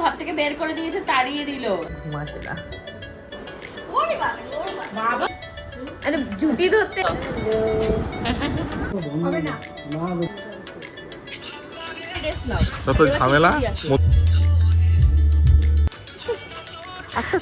ঘর থেকে বের করে দিয়েছে তাড়িয়ে দিল। ঘুমাসে না বাবা। আরে জুটি ধরতে। হবে না। ঝামেলা।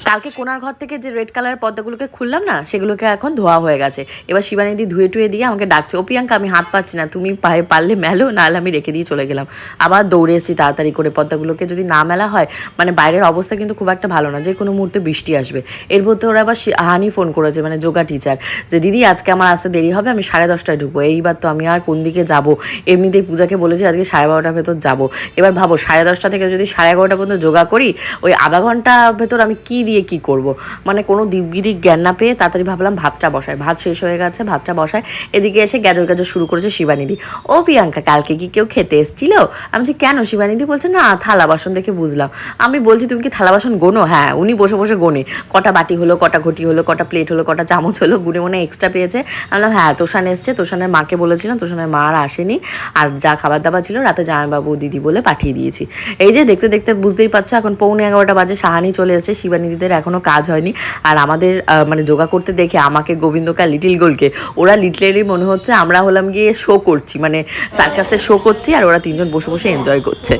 কালকে কোনার ঘর থেকে যে রেড কালারের পর্দাগুলোকে খুললাম না, সেগুলোকে এখন ধোয়া হয়ে গেছে। এবার শিবানিদি ধুয়ে টুয়ে দিয়ে আমাকে ডাকছে, ও প্রিয়াঙ্কা, আমি হাত পাচ্ছি না, তুমি পায়ে পারলে মেলো, নাহলে আমি রেখে দিয়ে চলে গেলাম। আবার দৌড়ে এসেছি তাড়াতাড়ি করে, পর্দাগুলোকে যদি না মেলা হয় মানে বাইরের অবস্থা কিন্তু খুব একটা ভালো না যে কোনো মুহূর্তে বৃষ্টি আসবে। এর মধ্যে ওরা আবার হানি ফোন করেছে মানে যোগা টিচার যে, দিদি, আজকে আমার আসতে দেরি হবে, আমি সাড়ে দশটায় ঢুকবো, এইবার তো আমি আর কোন দিকে যাব? এমনিতেই পূজাকে বলেছি, আজকে সাড়ে বারোটার ভেতর যাব। এবার ভাবো, সাড়ে দশটা থেকে যদি সাড়ে এগারোটা পর্যন্ত যোগা করি, ওই আধা ঘণ্টা ভেতর আমি কি দিয়ে কি করব? মানে কোনো দিকবিদিক জ্ঞান না পেয়ে তাড়াতাড়ি ভাবলাম ভাতটা বসায় ভাত শেষ হয়ে গেছে, ভাতটা বসায় এদিকে এসে গ্যাজর গ্যাজর শুরু করেছে শিবানিদি। ও প্রিয়াঙ্কা, কালকে কি কেউ খেতে এসেছিল? আমি বলছি, কেন শিবানিদি? বলছে, না, থালা বাসন দেখে বুঝলাম। আমি বলছি, তুমি কি থালা বাসন গোনো? হ্যাঁ উনি বসে বসে গোনে। কটা বাটি হলো, কটা ঘটি হলো, কটা প্লেট হলো, কটা চামচ হলো, গুনে মনে এক্সট্রা পেয়েছে। আমি হ্যাঁ তোষান এসছে, তোষানের মাকে বলেছিলাম, তোষানের মা আর আসেনি। আর যা খাবার দাবার ছিল, রাতে জামাইবাবু দিদি বলে পাঠিয়ে দিয়েছি। এই যে দেখতে দেখতে বুঝতেই পারছ, এখন পৌনে এগারোটা বাজে, সাহানি চলে এসেছে শিবানিদিদের এখনও কাজ হয়নি। আর আমাদের মানে যোগা করতে দেখে আমাকে গোবিন্দকা লিটিল গোলকে ওরা লিটলেরই মনে হচ্ছে আমরা হলাম গিয়ে শো করছি মানে সার্কাসের শো করছি আর ওরা তিনজন বসে বসে এনজয় করছে।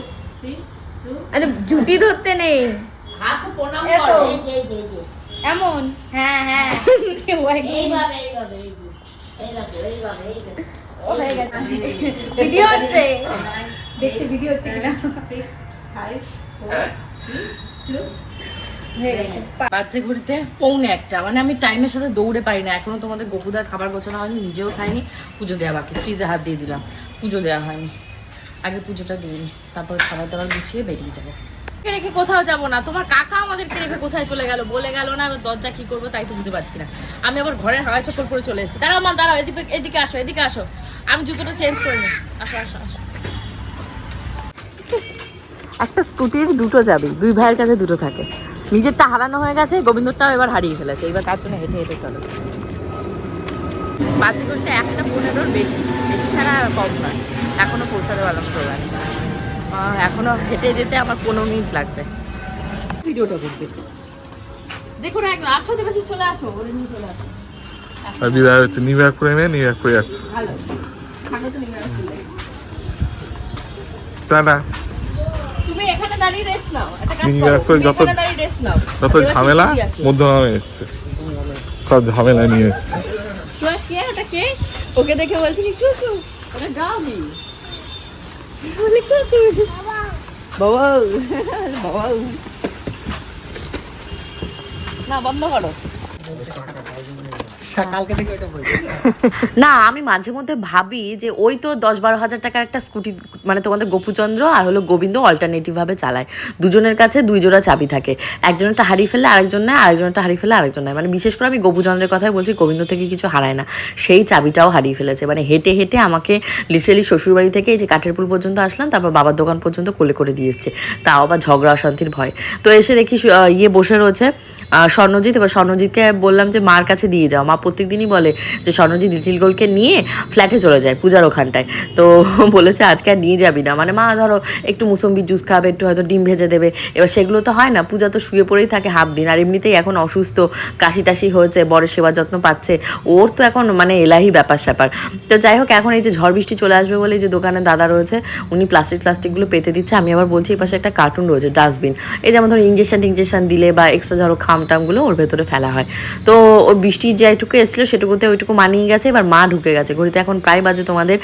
জুটি ধরতে নেই। এমন? হ্যাঁ হ্যাঁ। ভিডিও হচ্ছে? ভিডিও হচ্ছে কিনা। বাচ্চা ঘুরিতে পৌনে একটা। মানে আমি টাইমের সাথে দৌড়ে পারি না। এখনও তোমাদের গোপুদার খাবার গোছানো হয়নি, নিজেও খাইনি, পুজো দেওয়া বাকি। ফ্রিজে হাত দিয়ে দিলাম। পুজো দেওয়া হয়নি। আগে পুজোটা দিইনি তারপর খাবার দাবার গুছিয়ে বেরিয়ে যাব। রেখে কোথাও যাব না? তোমার কাকা আমাদেরকে রেখে কোথায় চলে গেল? বলে গেল না, এবার দরজা কি করব তাই তো বুঝতে পারছি না। আমি আবার ঘরের হাওয়াই চক্কর করে চলে এসেছি। দাঁড়াও মা, দাঁড়াও, এদিকে এদিকে আসো এদিকে আসো। আমি জুতোটা চেঞ্জ করে নিই আসো আসো আসো। একটা স্কুটির দুটো যাবে। দুই ভাইয়ের কাছে দুটো থাকে। নিজেরটা হারানো হয়ে গেছে গোবিন্দরটাও এবার হারিয়ে ফেলেছে। এবার তার জন্য হেঁটে হেঁটে চলে। বাসে করতে একটা পনেরোর বেশি। বেশি ছাড়া কম নয়। এখনও পৌঁছাতে পারলাম দোকানে। এখনও হেঁটে যেতে আমার পনেরো মিনিট লাগবে। ভিডিওটা করবে যে কোনো এক আসো দেবাশিস চলে আসো ওরে নিয়ে চলে আসো। আর বিদায় নিউ ইয়র্ক করে নিয়ে নিউ ইয়র্ক করে যাচ্ছে ভালো। তো নিয়ে আসো টাটা। তুমি এখানে দাঁড়িয়ে রেস্ট নাও একটা কাজ তিন করো রাত করে তুমি যত- এখানে দাঁড়িয়ে রেস্ট নাও। যত ঝামেলা মধ্যমে এসছে। সব ঝামেলা নিয়ে এসছে। কে? ওটা কে? ওকে দেখে বলছি কি কুকু ওটা গাবি বলি কুকু বাবা। বাবা। না বন্ধ করো। না, আমি মাঝে মধ্যে ভাবি যে ওই তো দশ বারো হাজার টাকার একটা স্কুটি মানে তোমাদের গোপুচন্দ্র আর হলো গোবিন্দ অল্টারনেটিভ ভাবে চালায়। দুজনের কাছে দুই জোড়া চাবি থাকে। একজনেরটা হারিয়ে ফেললে আরেকজন নেয় আরেকজনেরটা হারিয়ে ফেললে আরেকজন নেয়। মানে বিশেষ করে আমি গোপুচন্দ্রের কথাই বলছি, গোবিন্দ থেকে কিছু হারায় না। সেই চাবিটাও হারিয়ে ফেলেছে। মানে হেঁটে হেঁটে আমাকে লিটারেলি শ্বশুরবাড়ি থেকে এই যে কাঠেরপুল পর্যন্ত আসলাম, তারপর বাবার দোকান পর্যন্ত কোলে করে দিয়ে এসছে। তাও আবার ঝগড়া, অশান্তির ভয়। তো এসে দেখি ইয়ে বসে রয়েছে স্বর্ণজিৎ। এবার স্বর্ণজিৎকে বললাম যে, মার কাছে দিয়ে যাও। মা প্রত্যেকদিনই বলে যে স্বর্ণজিৎ লিটিল গোলকে নিয়ে ফ্ল্যাটে চলে যায় পূজার ওখানটায়। তো বলেছে, আজকে আর নিয়ে যাবি না। মানে মা, ধরো, একটু মুসম্বির জুস খাবে, একটু হয়তো ডিম ভেজে দেবে। এবার সেগুলো তো হয় না, পূজা তো শুয়ে পড়েই থাকে হাফ দিন। আর এমনিতেই এখন অসুস্থ কাশি টাশি হয়েছে বরের সেবা যত্ন পাচ্ছে। ওর তো এখন মানে এলাহি ব্যাপার স্যাপার তো যাই হোক, এখন এই যে ঝড় বৃষ্টি চলে আসবে বলে যে দোকানে দাদা রয়েছে, উনি প্লাস্টিক প্লাস্টিকগুলো পেতে দিচ্ছে। আমি আবার বলছি, এই পাশে একটা কার্টুন রয়েছে ডাস্টবিন এই যেমন ধরো ইঞ্জেকশন টিঞ্জেকশন দিলে বা এক্সট্রা ধরো খাম টামগুলো ওর ভেতরে ফেলা হয়। তো ওই বৃষ্টি যেটুকু এসেছিল সেটুকুতে ওইটুকু মানিয়ে গেছে, এবার মা ঢুকে গেছে। ঘড়িতে এখন প্রায় বাজে তোমাদের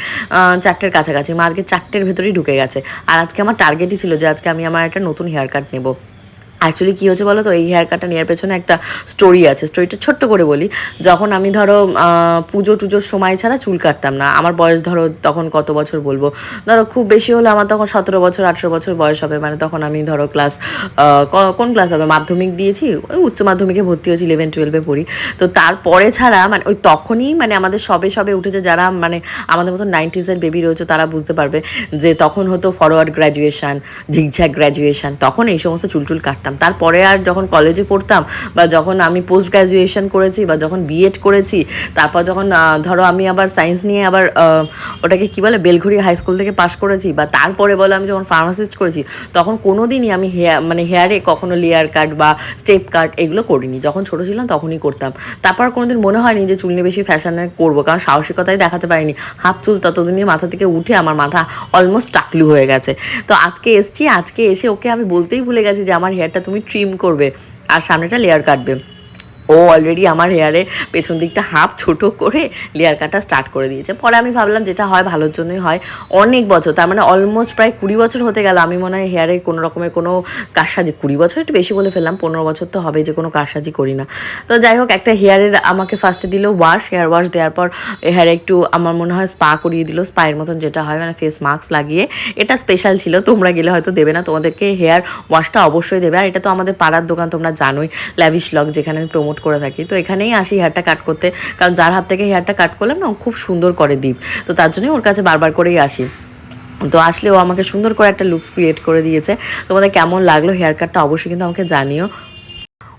চারটের কাছাকাছি। মা আজকে চারটের ভেতরেই ঢুকে গেছে। আর আজকে আমার টার্গেটই ছিল যে আজকে আমি আমার একটা নতুন হেয়ার কাট নেব। অ্যাকচুয়ালি কী হচ্ছে বলো তো? এই হেয়ার কাটটা নেওয়ার পেছনে একটা স্টোরি আছে। স্টোরিটা ছোট্ট করে বলি। যখন আমি ধরো পুজো টুজোর সময় ছাড়া চুল কাটতাম না, আমার বয়স ধরো তখন কত বছর বলব? ধরো খুব বেশি হলে আমার তখন সতেরো বছর, আঠেরো বছর বয়স হবে। মানে তখন আমি ধরো ক্লাস কোন ক্লাস হবে? মাধ্যমিক দিয়েছি, ওই উচ্চ মাধ্যমিকে ভর্তি হয়েছি ইলেভেন টুয়েলভে পড়ি। তো তারপরে ছাড়া মানে ওই তখনই মানে আমাদের সবে সবে উঠেছে যারা মানে আমাদের মতো নাইনটিজের বেবি রয়েছে, তারা বুঝতে পারবে যে তখন হতো ফরওয়ার্ড গ্র্যাজুয়েশন ঝিকঝ্যাক গ্র্যাজুয়েশান তখন এই সমস্ত চুল টুল কাটতাম তারপরে আর যখন কলেজে পড়তাম বা যখন আমি পোস্ট গ্র্যাজুয়েশন করেছি বা যখন বিএড করেছি, তারপর যখন ধরো আমি আবার সায়েন্স নিয়ে আবার ওটাকে কি বলে, বেলঘড়ি হাই স্কুল থেকে পাশ করেছি বা তারপরে বলো আমি যখন ফার্মাসিস্ট করেছি, তখন কোনো দিনই আমি হেয়ার মানে হেয়ারে কখনো লেয়ার কাট বা স্টেপ কাট এগুলো করিনি। যখন ছোটো ছিলাম তখনই করতাম। তারপর কোনোদিন মনে হয়নি যে চুল নিয়ে বেশি ফ্যাশনে করব, কারণ সাহসিকতাই দেখাতে পারিনি। হাফ চুল ততদিনই মাথা থেকে উঠে আমার মাথা অলমোস্ট টাকলু হয়ে গেছে। তো আজকে এসছি, আজকে এসে ওকে আমি বলতেই ভুলে গেছি যে আমার হেয়ারটা তুমি ট্রিম করবে আর সামনেটা লেয়ার কাটবে। ও অলরেডি আমার হেয়ারে পেছন দিকটা হাফ ছোট করে লেয়ার কাটা স্টার্ট করে দিয়েছে। পরে আমি ভাবলাম যেটা হয়, ভালোর জন্যই হয়। অনেক বছর, তার মানে অলমোস্ট প্রায় কুড়ি বছর হতে গেল, আমি মনে হয় হেয়ারে কোনো রকমের কোনো কারসাজি, কুড়ি বছর একটু বেশি বলে ফেললাম, পনেরো বছর তো হবে যে কোনো কারসাজি করি না। তো যাই হোক, একটা হেয়ারের আমাকে ফার্স্টে দিল ওয়াশ হেয়ার ওয়াশ দেওয়ার পর হেয়ারে একটু আমার মনে হয় স্পা করিয়ে দিল স্পায়ের মতন যেটা হয় মানে ফেস মাস্ক লাগিয়ে। এটা স্পেশাল ছিল, তোমরা গেলে হয়তো দেবে না, তোমাদেরকে হেয়ার ওয়াশটা অবশ্যই দেবে। আর এটা তো আমাদের পাড়ার দোকান, তোমরা জানোই ল্যাভিশ লক যেখানে আমি প্রমোট করে থাকি। তো এখানেই আসি হেয়ারটা কাট করতে। কারণ যার হাত থেকে হেয়ারটা কাট করলাম না খুব সুন্দর করে দ্বীপ তো তার জন্যই ওর কাছে বারবার করেই আসি। তো আসলে ও আমাকে সুন্দর করে একটা লুকস ক্রিয়েট করে দিয়েছে। তোমাদের কেমন লাগল হেয়ার কাটটা অবশ্যই কিন্তু আমাকে জানিও।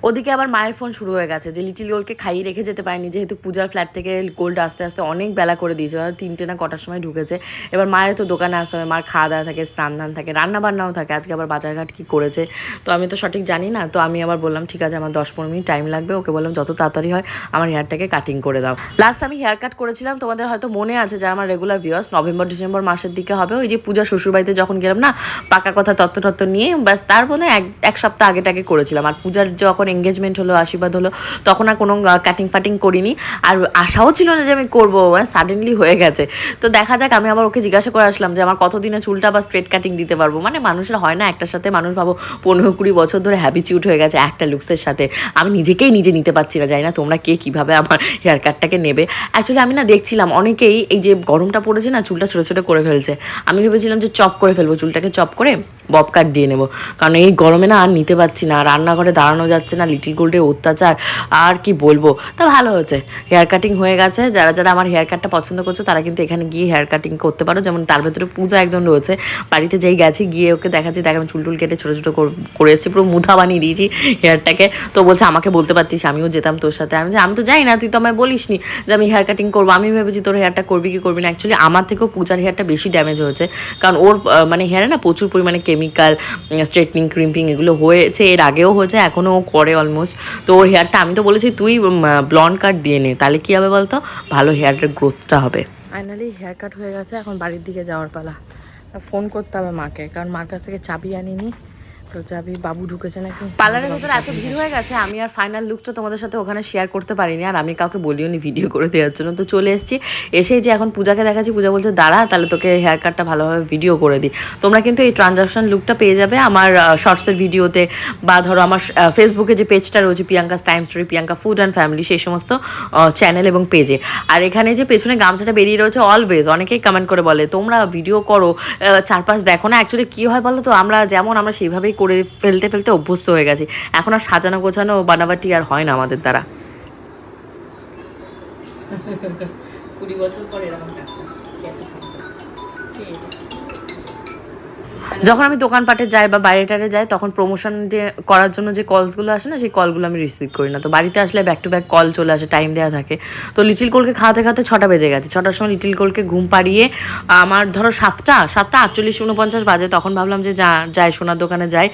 ওদিকে আবার মায়ের ফোন শুরু হয়ে গেছে যে লিটিল গোল্ডকে খাইয়ে রেখে যেতে পারেনি, যেহেতু পূজার ফ্ল্যাট থেকে গোল্ড আস্তে আস্তে অনেক বেলা করে দিয়েছে। তিনটে না কটার সময় ঢুকেছে। এবার মায়ের তো দোকানে আসতে হবে, মার খাওয়া দাওয়া থাকে, স্নান ধান থাকে রান্না বান্নাও থাকে। আজকে আবার বাজারঘাট কী করেছে? তো আমি তো সঠিক জানি না, তো আমি আবার বললাম, ঠিক আছে, আমার দশ পনেরো মিনিট টাইম লাগবে। ওকে বললাম, যত তাড়াতাড়ি হয়, আমার হেয়ারটাকে কাটিং করে দাও। লাস্ট আমি হেয়ার কাট করেছিলাম, তোমাদের হয়তো মনে আছে যারা আমার রেগুলার ভিউয়ার্স নভেম্বর ডিসেম্বর মাসের দিকে হবে। ওই যে পূজা শ্বশুরবাড়িতে যখন গেলাম না, পাকা কথা তত্ত্ব তত্ত্ব নিয়ে, ব্যাস তার এক এক সপ্তাহ আগে টাগে করেছিলাম। আর পূজার যখন এঙ্গেজমেন্ট হলো, আশীর্বাদ হলো, তখন আর কোনো কাটিং ফাটিং করিনি। আর আশাও ছিল না যে আমি করব সাডেনলি হয়ে গেছে। তো দেখা যাক, আমি আবার ওকে জিজ্ঞাসা করে আসলাম যে, আমার কতদিনে চুলটা বা স্ট্রেট কাটিং দিতে পারব? মানে মানুষের হয় না, একটার সাথে মানুষ ভাবো, পনেরো কুড়ি বছর ধরে হ্যাবিচিউট হয়ে গেছে একটা লুকসের সাথে। আমি নিজেকেই নিজে নিতে পারছি না, জানি না তোমরা কে কীভাবে আমার হেয়ার কাটটাকে নেবে। অ্যাকচুয়ালি আমি না দেখছিলাম, অনেকেই এই যে গরমটা পড়েছে না, চুলটা ছোটো ছোটো করে ফেলছে। আমি ভেবেছিলাম যে চপ করে ফেলব, চুলটাকে চপ করে বব কাট দিয়ে নেব। কারণ এই গরমে না আর নিতে পারছি না, রান্নাঘরে দাঁড়ানো যাচ্ছে না লিটিল গোল্ডের অত্যাচার, আর কি বলব? তা ভালো হয়েছে। হেয়ার কাটিং হয়ে গেছে। যারা যারা আমার হেয়ার কাটটা পছন্দ করছ, তারা কিন্তু এখানে গিয়ে হেয়ার কাটিং করতে পারো। যেমন তার ভেতরে পূজা একজন রয়েছে। বাড়িতে যেই গেছি, গিয়ে ওকে দেখাচ্ছি। দেখ, আমি চুল টুল কেটে ছোটো ছোটো করেছি, পুরো মুধা বানিয়ে দিয়েছি হেয়ারটাকে তো বলছে, আমাকে বলতে পারতিস, আমিও যেতাম তোর সাথে। আমি যে আমি তো যাই না, তুই তো আমায় বলিস নি যে আমি হেয়ার কাটিং করব। আমি ভেবেছি, তোর হেয়ারটা করবি কি করবি না? অ্যাকচুয়ালি আমার থেকেও পূজার হেয়ারটা বেশি ড্যামেজ হয়েছে। কারণ ওর মানে হেয়ারে না প্রচুর পরিমাণে কেমিক্যাল স্ট্রেটনিং ক্রিম্পিং এগুলো হয়েছে। এর আগেও হয়েছে, এখনও ও করে অলমোস্ট তো ওর হেয়ারটা আমি তো বলেছি, তুই ব্লন্ড কাট দিয়ে নে। তাহলে কী হবে বলতো? ভালো হেয়ারের গ্রোথটা হবে। ফাইনালি হেয়ার কাট হয়ে গেছে, এখন বাড়ির দিকে যাওয়ার পালা। ফোন করতে হবে মাকে, কারণ মার কাছ থেকে চাবি আনিনি। তো চাবি বাবু ঢুকেছে নাকি? পার্লারের ভেতরে এত ভিড় হয়ে গেছে আমি আর ফাইনাল লুকটা তোমাদের সাথে ওখানে শেয়ার করতে পারিনি আর আমি কাউকে বলিও নি ভিডিও করে দেওয়ার জন্য। তো চলে এসেছি এসে যে এখন পূজাকে দেখাচ্ছি পূজা বলছে দাঁড়া তাহলে তোকে হেয়ার কাটটা ভালোভাবে ভিডিও করে দিই। তোমরা কিন্তু এই ট্রানজাকশন লুকটা পেয়ে যাবে আমার শর্টসের ভিডিওতে বা ধরো আমার ফেসবুকে যে পেজটা রয়েছে Priyanka time story Priyanka food and family সেই সমস্ত চ্যানেল এবং পেজে আর এখানে যে পেছনে গামছাটা বেরিয়ে রয়েছে অলওয়েজ অনেকেই কমেন্ট করে বলে তোমরা ভিডিও করো চারপাশ দেখো না অ্যাকচুয়ালি কী হয় বলো তো? আমরা যেমন আমরা সেইভাবেই করে ফেলতে ফেলতে অভ্যস্ত হয়ে গেছি। এখন আর সাজানো গোছানো, বানাবাটি আর হয় না আমাদের দ্বারা। কুড়ি বছর পরে এরকম যখন আমি দোকানপাটে যাই বা বাইরে টাইরে যাই, তখন প্রমোশন করার জন্য যে কলসগুলো আসে না, সেই কলগুলো আমি রিসিভ করি না। তো বাড়িতে আসলে ব্যাক টু ব্যাক কল চলে আসে টাইম দেওয়া থাকে। তো লিটিল কোলকে খাওয়াতে খাওয়াতে ছটা বেজে গেছে। ছটার সময় লিটিল কোলকে ঘুম পাড়িয়ে আমার ধরো সাতটা সাতটা আটচল্লিশ উনপঞ্চাশ বাজে, তখন ভাবলাম যে যা, যাই সোনার দোকানে যাই।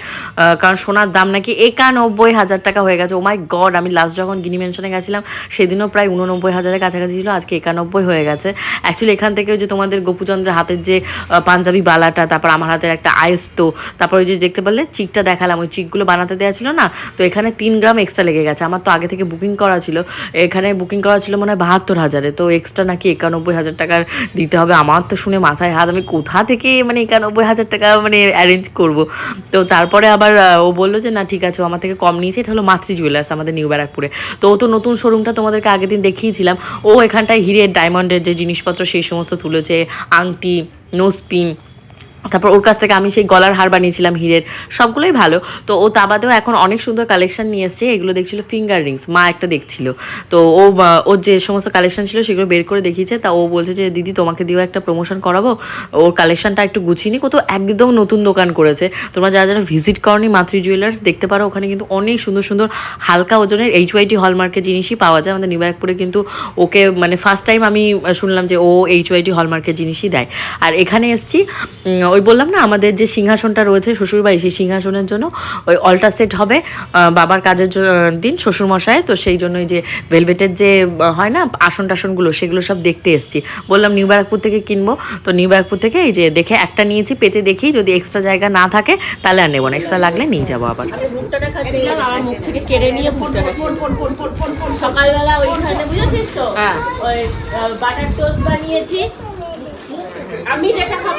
কারণ সোনার দাম নাকি একানব্বই হাজার টাকা হয়ে গেছে। ও মাই গড আমি লাস্ট যখন গিনি মেনশনে গেছিলাম, সেদিনও প্রায় উননব্বই হাজারের কাছাকাছি ছিল, আজকে একানব্বই হয়ে গেছে। অ্যাকচুয়ালি এখান থেকে যে তোমাদের গোপুচন্দ্রের হাতের যে পাঞ্জাবি বালাটা, তারপর আমার হাতের একটা আয়স্ত তারপর ওই যে দেখতে পারলে চিকটা দেখালাম, ওই চিকগুলো বানাতে দেওয়া ছিল না, তো এখানে তিন গ্রাম এক্সট্রা লেগে গেছে। আমার তো আগে থেকে বুকিং করা ছিল। এখানে বুকিং করা ছিল মনে হয় বাহাত্তর হাজারে, তো এক্সট্রা নাকি একানব্বই হাজার টাকার দিতে হবে। আমার তো শুনে মাথায় হাত, আমি কোথা থেকে মানে একানব্বই হাজার টাকা মানে অ্যারেঞ্জ করব? তো তারপরে আবার ও বলল যে, না, ঠিক আছে আমার থেকে কম নিয়েছে। এটা হলো মাতৃ জুয়েলার্স আমাদের নিউ ব্যারাকপুরে তো ও তো নতুন শোরুমটা তোমাদেরকে আগের দিন দেখিয়েছিলাম। ও এখানটায় হিরের ডায়মন্ডের যে জিনিসপত্র, সেই সমস্ত তুলেছে, আংটি নোজ পিন তারপর ওর কাছ থেকে আমি সেই গলার হার বানিয়েছিলাম হিরের। সবগুলোই ভালো। তো ও তা বাদেও এখন অনেক সুন্দর কালেকশন নিয়ে এসছে। এগুলো দেখছিল ফিঙ্গার রিংস মা একটা দেখছিল। তো ও ওর যে সমস্ত কালেকশন ছিল সেগুলো বের করে দেখিয়েছে। তা ও বলছে যে, দিদি, তোমাকে দিয়েও একটা প্রমোশন করাবো। ওর কালেকশনটা একটু গুছিয়ে নি কত একদম নতুন দোকান করেছে। তোমরা যারা যারা ভিজিট করনি মাতৃ জুয়েলার্স দেখতে পারো ওখানে কিন্তু অনেক সুন্দর সুন্দর হালকা ওজনের এইচ ওয়াইটি হলমার্কের জিনিসই পাওয়া যায়। আমাদের নিবারকপুরে কিন্তু ওকে মানে ফার্স্ট টাইম আমি শুনলাম যে ও এইচ ওয়াইটি হলমার্কের জিনিসই দেয়। আর এখানে এসছি ওই বললাম না আমাদের যে সিংহাসনটা রয়েছে শ্বশুরবাড়ি সেই সিংহাসনের জন্য ওই অল্টা সেট হবে। বাবার কাজের দিন শ্বশুরমশাই তো সেই জন্য ওই যে ভেলভেটের যে হয় না আসন টাসনগুলো সেগুলো সব দেখতে এসছি। বললাম নিউ ব্যারাকপুর থেকে কিনবো। তো নিউ ব্যারাকপুর থেকে এই যে দেখে একটা নিয়েছি পেতে দেখি যদি এক্সট্রা জায়গা না থাকে তাহলে আর নেব না। এক্সট্রা লাগলে নিয়ে যাব আবার। সকালবেলা ওইখানে বুঝেছিস তো? হ্যাঁ। ওই বাটার টোস্ট বানিয়েছি আমি যেটা খাব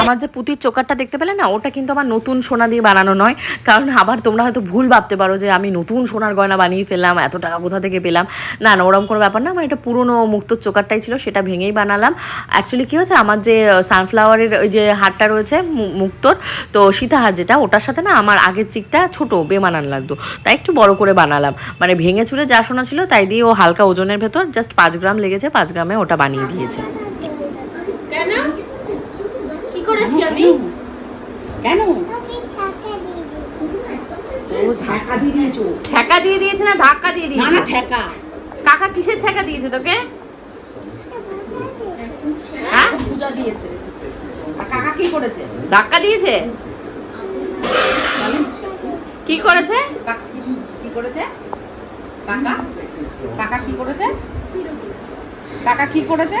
আমার যে পুঁতির চোকারটা দেখতে পেলে না, ওটা কিন্তু আমার নতুন সোনা দিয়ে বানানো নয়। কারণ আবার তোমরা হয়তো ভুল ভাবতে পারো যে আমি নতুন সোনার গয়না বানিয়ে ফেললাম, এত টাকা কোথা থেকে পেলাম? না না ওরকম কোনো ব্যাপার না। আমার এটা পুরনো মুক্তোর চোকারটাই ছিল, সেটা ভেঙেই বানালাম। অ্যাকচুয়ালি কী হচ্ছে আমার যে সানফ্লাওয়ারের ওই যে হারটা রয়েছে মুক্তোর, তো সীতাহার যেটা, ওটার সাথে না আমার আগের চিকটা ছোট বেমানান লাগতো। তাই একটু বড় করে বানালাম। মানে ভেঙে চুরে যা সোনা ছিল, তাই দিয়ে ও হালকা ওজনের ভেতর জাস্ট পাঁচ গ্রাম লেগেছে, পাঁচ গ্রামে ওটা বানিয়ে দিয়েছে কেন করেছি আমি। কেন? ও দিয়ে দিয়েছ ছ্যাঁকা দিয়ে দিয়েছে না ধাক্কা দিয়ে না না ছ্যাঁকা কাকা কিসের ছ্যাঁকা দিয়েছে তোকে? হ্যাঁ? পূজা দিয়েছে। আর কাকা কি করেছে? ধাক্কা দিয়েছে? কি করেছে? কাকা কি- করেছে? কাকা? কাকা কি করেছে? কাকা কি করেছে?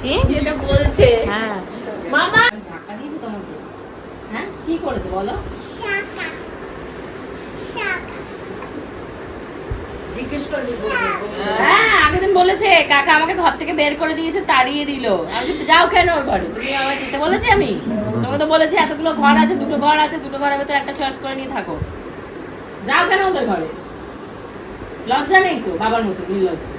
কি? যেটা বলছে। হ্যাঁ। মামা। ধাক্কা দিয়েছে তোমাকে হ্যাঁ কি করেছে বলো? হ্যাঁ আগের দিন বলেছে কাকা আমাকে ঘর থেকে বের করে দিয়েছে তাড়িয়ে দিল। আমি যাও কেন ওর ঘরে? তুমি আমায় যেতে বলেছি আমি? তোমাকে তো বলেছি এতগুলো ঘর আছে দুটো ঘর আছে দুটো ঘরের ভেতর একটা চয়েস করে নিয়ে থাকো। যাও কেন ওদের ঘরে? লজ্জা নেই তো? বাবার মতো নির্লজ্জা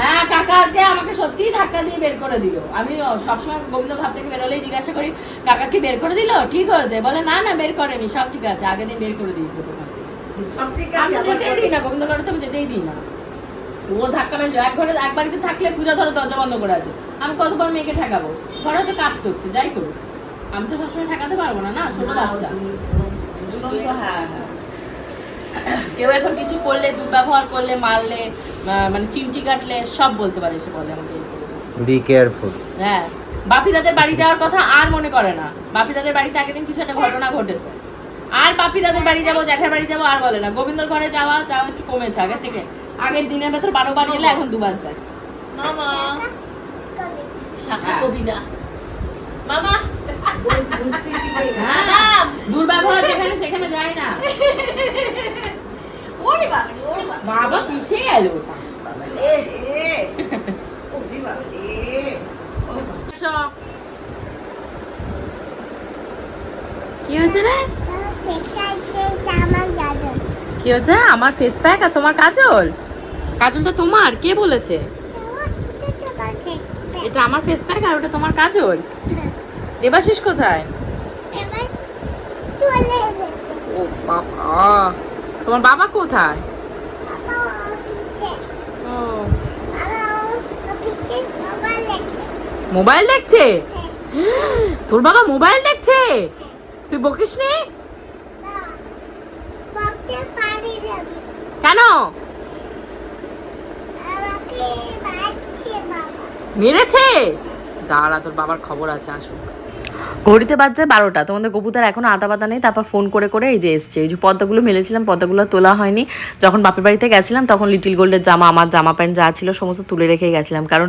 হ্যাঁ কাকা আজকে আমাকে সত্যিই ধাক্কা দিয়ে বের করে দিল। আমি সবসময় গোবিন্দ ঘর থেকে বেরোলেই জিজ্ঞাসা করি কাকা কি বের করে দিল? ঠিক হয়েছে? বলে না না বের করেনি সব ঠিক আছে আগের দিন বের করে দিয়েছে আমি যেতেই দিই না গোবিন্দ ঘরে তো আমি যেতেই দিই না। ও ধাক্কা মেরেছে এক ঘরে এক বাড়িতে থাকলে পূজা ধরো দরজা বন্ধ করে আছে। আমি কতবার মেয়েকে ঠেকাবো? ঘরে তো কাজ করছে যাই করুক। আমি তো সবসময় ঠেকাতে পারব না না? ছোট বাচ্চা। হ্যাঁ হ্যাঁ কেউ এখন কিছু করলে দুর্ব্যবহার করলে মারলে মানে চিমটি কাটলে সব বলতে পারে সে বলে আমাকে। বি কেয়ারফুল হ্যাঁ। বাপি দাদের বাড়ি যাওয়ার কথা আর মনে করে না। বাপি দাদের বাড়িতে আগের দিন কিছু একটা ঘটনা ঘটেছে। আর বাপি দাদের বাড়ি যাব জ্যাঠার বাড়ি যাব আর বলে না। গোবিন্দর ঘরে যাওয়া যাওয়া একটু কমেছে আগের থেকে। আগের দিনের ভেতর বারো বার এলে এখন দুবার যায়। মামা। শাখা কবি না। মামা। হ্যাঁ, দুর্ব্যবহার যেখানে সেখানে যায় না। বাবা পিছিয়ে গেল ওটা? এসো। কি হয়েছে রে? কি হয়েছে? আমার ফেস প্যাক আর তোমার কাজল? কাজলটা তোমার কে বলেছে? এটা আমার ফেস প্যাক আর ওটা তোমার কাজল? দেবাশিস কোথায়? ও বাবা। তোমার বাবা কোথায়? ও। মোবাইল দেখছে। তোর বাবা মোবাইল দেখছে? তুই বকিস নি? কেন? মেরেছে? দাঁড়া তোর বাবার খবর আছে আসুক। ঘড়িতে বাজছে বারোটা। তোমাদের কবুতর এখনও আতা পাতা নেই, তারপর ফোন করে করে এই যে এসছে। এই যে পদ্মাগুলো মেলেছিলাম, পদ্মাগুলো তোলা হয়নি। যখন বাপের বাড়িতে গেছিলাম, তখন লিটিল গোল্ডের জামা, আমার জামা প্যান্ট যা ছিল, সমস্ত তুলে রেখে গেছিলাম। কারণ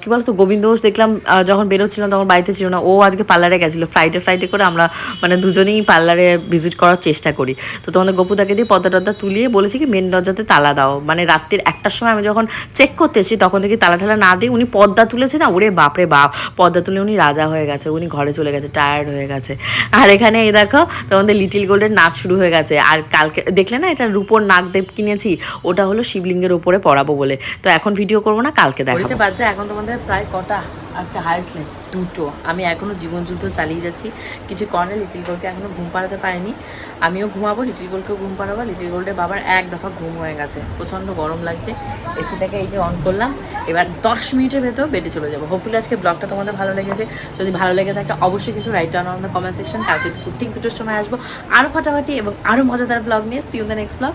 কি বলতো, গোবিন্দ ঘোষ দেখলাম যখন বেরোচ্ছিলাম তখন বাড়িতে ছিল না। ও আজকে পার্লারে গেছিল। ফ্লাইটে ফ্লাইটে করে আমরা মানে দুজনেই পার্লারে ভিজিট করার চেষ্টা করি। তো তোমাদের গপুদাকে দিয়ে পদ্মা টদ্দা তুলিয়ে বলেছি কি মেন দরজাতে তালা দাও। মানে রাত্রির একটার সময় আমি যখন চেক করতে এসেছি, তখন থেকে তালা ঠালা না দিয়ে উনি পদ্মা তুলেছে না? ওরে বাপরে বাপ! পদ্মা তুলে উনি রাজা হয়ে গেছে। উনি ঘরে চলে গেছে। গেছে টায়ার্ড হয়ে গেছে। আর এখানে এই দেখো, তোমাদের লিটিল গোল্ডের নাচ শুরু হয়ে গেছে। আর কালকে, দেখলে না, এটা রূপোর নাগদেব কিনেছি, ওটা হলো শিবলিঙ্গের ওপরে পড়াবো বলে। তো এখন ভিডিও করব না, কালকে দেখাবো। পারছে এখন তোমাদের প্রায় কটা? আজকে হাইস্টলি দুটো। আমি এখনও জীবন যুদ্ধ চালিয়ে যাচ্ছি। কিছু করে লিটিল গোলকে এখনও ঘুম পাড়াতে পারিনি। আমিও ঘুমাবো লিটিল গোলকেও ঘুম পাড়াবো। লিটিল গোল্ডের বাবার এক দফা ঘুম হয়ে গেছে। প্রচণ্ড গরম লাগছে। এসিটাকে এই যে অন করলাম, এবার দশ মিনিটের ভেতর বেডে চলে যাব। হোপফুলি আজকে ব্লগটা তোমাদের ভালো লেগেছে। যদি ভালো লেগে থাকে, অবশ্যই কিন্তু write down on the comment section কালকে ঠিক দুটোর সময় আসব। আরও ফাটাফাটি এবং আরও মজাদার ব্লগ নিয়ে। See in the next blog